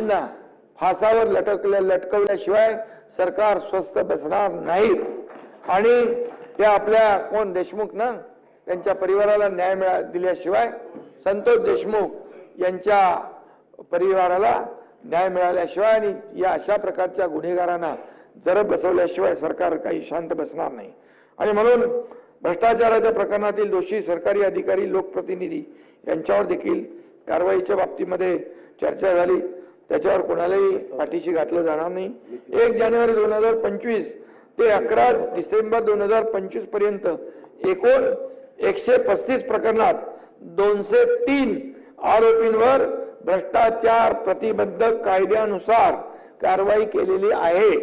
दोषींना फासावर लटकल्या लटकवल्याशिवाय सरकार स्वस्त बसणार नाही. आणि ते आपल्या कोण देशमुख ना त्यांच्या परिवाराला न्याय मिळा दिल्याशिवाय संतोष देशमुख यांच्या परिवाराला न्याय मिळाल्याशिवाय आणि या अशा प्रकारच्या गुन्हेगारांना जर बसवल्याशिवाय सरकार काही शांत बसणार नाही. आणि म्हणून भ्रष्टाचाराच्या प्रकरणातील दोषी सरकारी अधिकारी लोकप्रतिनिधी यांच्यावर देखील कारवाईच्या बाबतीमध्ये चर्चा झाली. त्याच्यावर कोणालाही पाठीशी घातलं जाणार नाही. एक जानेवारी दोन हजार पंचवीस ते अकरा डिसेंबर दोन हजार पंचवीसपर्यंत एकूण एकशे पस्तीस प्रकरणात दोनशे तीन आरोपींवर भ्रष्टाचार प्रतिबंधक कायद्यानुसार कारवाई केलेली आहे.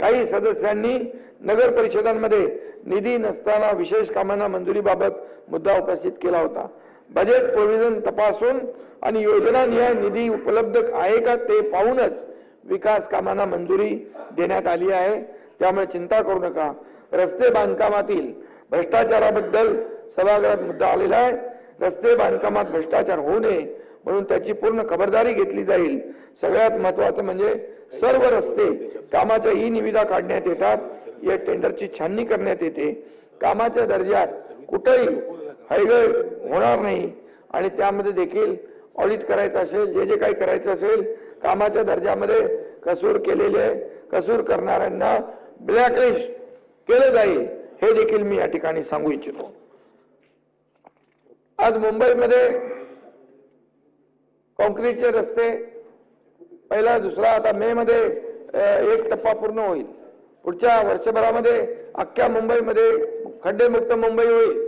काही सदस्यांनी नगर परिषदांमध्ये निधी नसताना विशेष कामांना मंजुरीबाबत मुद्दा उपस्थित केला होता. बजेट प्रोव्हिजन तपासून आणि योजना निहाय निधी उपलब्ध आहे का ते पाहूनच विकास कामांना मंजुरी देण्यात आली आहे. त्यामुळे चिंता करू नका. रस्ते बांधकामातील भ्रष्टाचाराबद्दल सभागृहात मुद्दा आलेला आहे. रस्ते बांधकामात भ्रष्टाचार होऊ नये म्हणून त्याची पूर्ण खबरदारी घेतली जाईल. सगळ्यात महत्वाचं म्हणजे सर्व रस्ते कामाच्या ई निविदा काढण्यात येतात. या टेंडरची छाननी करण्यात येते. कामाच्या दर्जात कुठेही हयगय होणार नाही. आणि त्यामध्ये देखील ऑडिट करायचं असेल जे जे काही करायचं असेल कामाच्या दर्जामध्ये कसूर केलेले कसूर करणाऱ्यांना ब्लॅकलिस्ट केलं जाईल हे देखील मी या ठिकाणी सांगू इच्छितो. आज मुंबईमध्ये कॉन्क्रीटचे रस्ते पहिला दुसरा आता मे मध्ये एक टप्पा पूर्ण होईल. पुढच्या वर्षभरामध्ये अख्ख्या मुंबईमध्ये खड्डेमुक्त मुंबई होईल.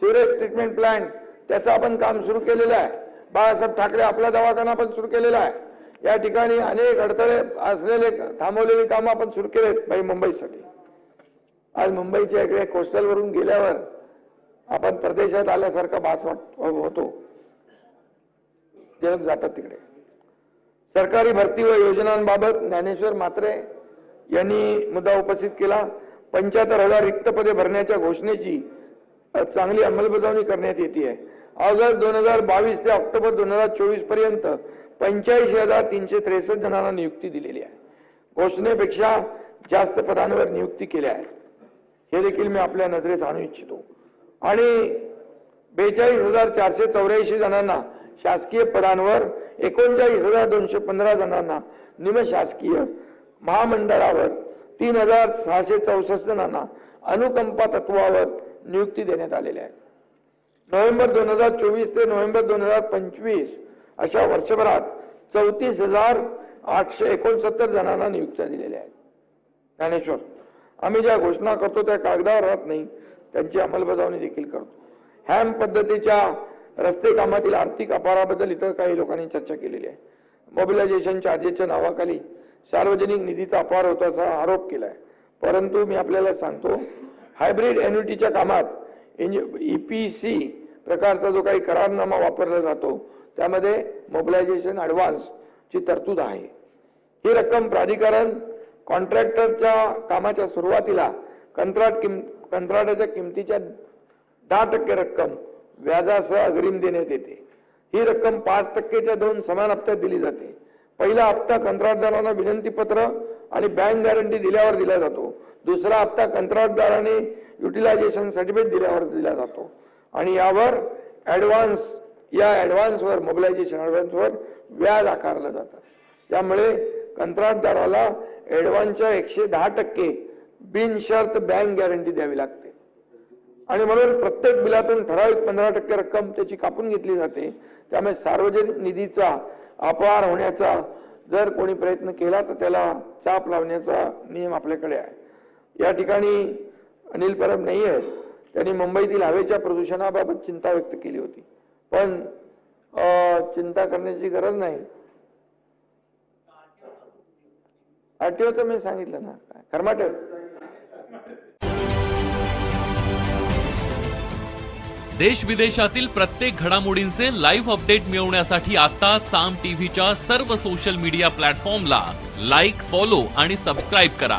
शिवरेज ट्रीटमेंट प्लांट त्याचं आपण काम सुरू केलेलं आहे. बाळासाहेब ठाकरे आपला दवाखाना पण सुरू केलेला आहे. या ठिकाणी अनेक अडथळे असलेले थांबवलेली कामं आपण सुरू केलेत भाई मुंबईसाठी. आज मुंबईच्या इकडे कोस्टलवरून गेल्यावर आपण प्रदेशात आल्यासारखा भास होतो. जे लोक जातात तिकडे. सरकारी भरती व योजनांबाबत ज्ञानेश्वर मात्रे यांनी मुद्दा उपस्थित केला. पंच्याहत्तर हजार रिक्त पदे भरण्याच्या घोषणेची चांगली अंमलबजावणी करण्यात येते. आहे ऑगस्ट दोन हजार बावीस ते ऑक्टोबर दोन हजार चोवीसपर्यंत पंच्याऐंशी हजार तीनशे त्रेसष्ट जणांना नियुक्ती दिलेली आहे. घोषणेपेक्षा जास्त पदांवर नियुक्ती केल्या आहेत. हे देखील मी आपल्या नजरेस आणू इच्छितो. आणि बेचाळीस हजार चारशे चौऱ्याऐंशी जणांना शासकीय पदांवर एकोणचाळीस हजार दोनशे पंधरा जणांना निमशासकीय महामंडळावर तीन हजार सहाशे चौसष्ट जणांना अनुकंपा तत्वावर नियुक्ती देण्यात आलेल्या आहेत. नोव्हेंबर दोन हजार चोवीस ते नोव्हेंबर दोन हजार पंचवीस अशा वर्षभरात चौतीस हजार आठशे एकोणसत्तर जणांना नियुक्त्या दिलेल्या आहेत. ज्ञानेश्वर आम्ही ज्या घोषणा करतो त्या कागदावर राहत नाही त्यांची अंमलबजावणी देखील करतो. हॅम पद्धतीच्या रस्ते कामातील आर्थिक अपाराबद्दल इतर काही लोकांनी चर्चा केलेली आहे. मोबिलायझेशन चार्जेसच्या नावाखाली सार्वजनिक निधीचा अपार असा आरोप केला आहे परंतु मी आपल्याला सांगतो हायब्रिड एन्युटीच्या कामात ईपीसी प्रकारचा जो काही करारनामा वापरला जातो त्यामध्ये मोबिलायझेशन ॲडव्हान्सची तरतूद आहे. ही रक्कम प्राधिकरण कॉन्ट्रॅक्टरच्या कामाच्या सुरुवातीला कंत्राट किम कंत्राटाच्या किमतीच्या दहा टक्के रक्कम व्याजासह अग्रिम देण्यात येते. ही रक्कम पाच टक्केच्या दोन समान हप्त्यात दिली जाते. पहिला हप्ता कंत्राटदारांना विनंती पत्र आणि बँक गॅरंटी दिल्यावर दिला जातो. दुसरा हप्ता कंत्राटदाराने युटिलायझेशन सर्टिफिकेट दिल्यावर दिला जातो. आणि यावर ॲडव्हान्स या ॲडव्हान्सवर मोबिलायझेशन ॲडव्हान्सवर व्याज आकारलं जातं. त्यामुळे कंत्राटदाराला ॲडव्हान्सच्या एकशे दहा टक्के बिनशर्त बँक गॅरंटी द्यावी लागते. आणि म्हणून प्रत्येक बिलातून ठराविक पंधरा टक्के रक्कम त्याची कापून घेतली जाते. त्यामुळे सार्वजनिक निधीचा अपहार होण्याचा जर कोणी प्रयत्न केला तर त्याला चाप लावण्याचा नियम आपल्याकडे आहे. या ठिकाणी अनिल परब नाही आहेत. त्यांनी मुंबईतील हवेच्या प्रदूषणाबाबत चिंता व्यक्त केली होती. पण चिंता करण्याची गरज नाही. आरटीओचं मी सांगितलं ना. काय देश विदेशातील प्रत्येक घडामोडींचे लाईव्ह अपडेट मिळवण्यासाठी आता साम टीव्हीच्या सर्व सोशल मीडिया प्लॅटफॉर्मला लाईक फॉलो आणि सबस्क्राईब करा.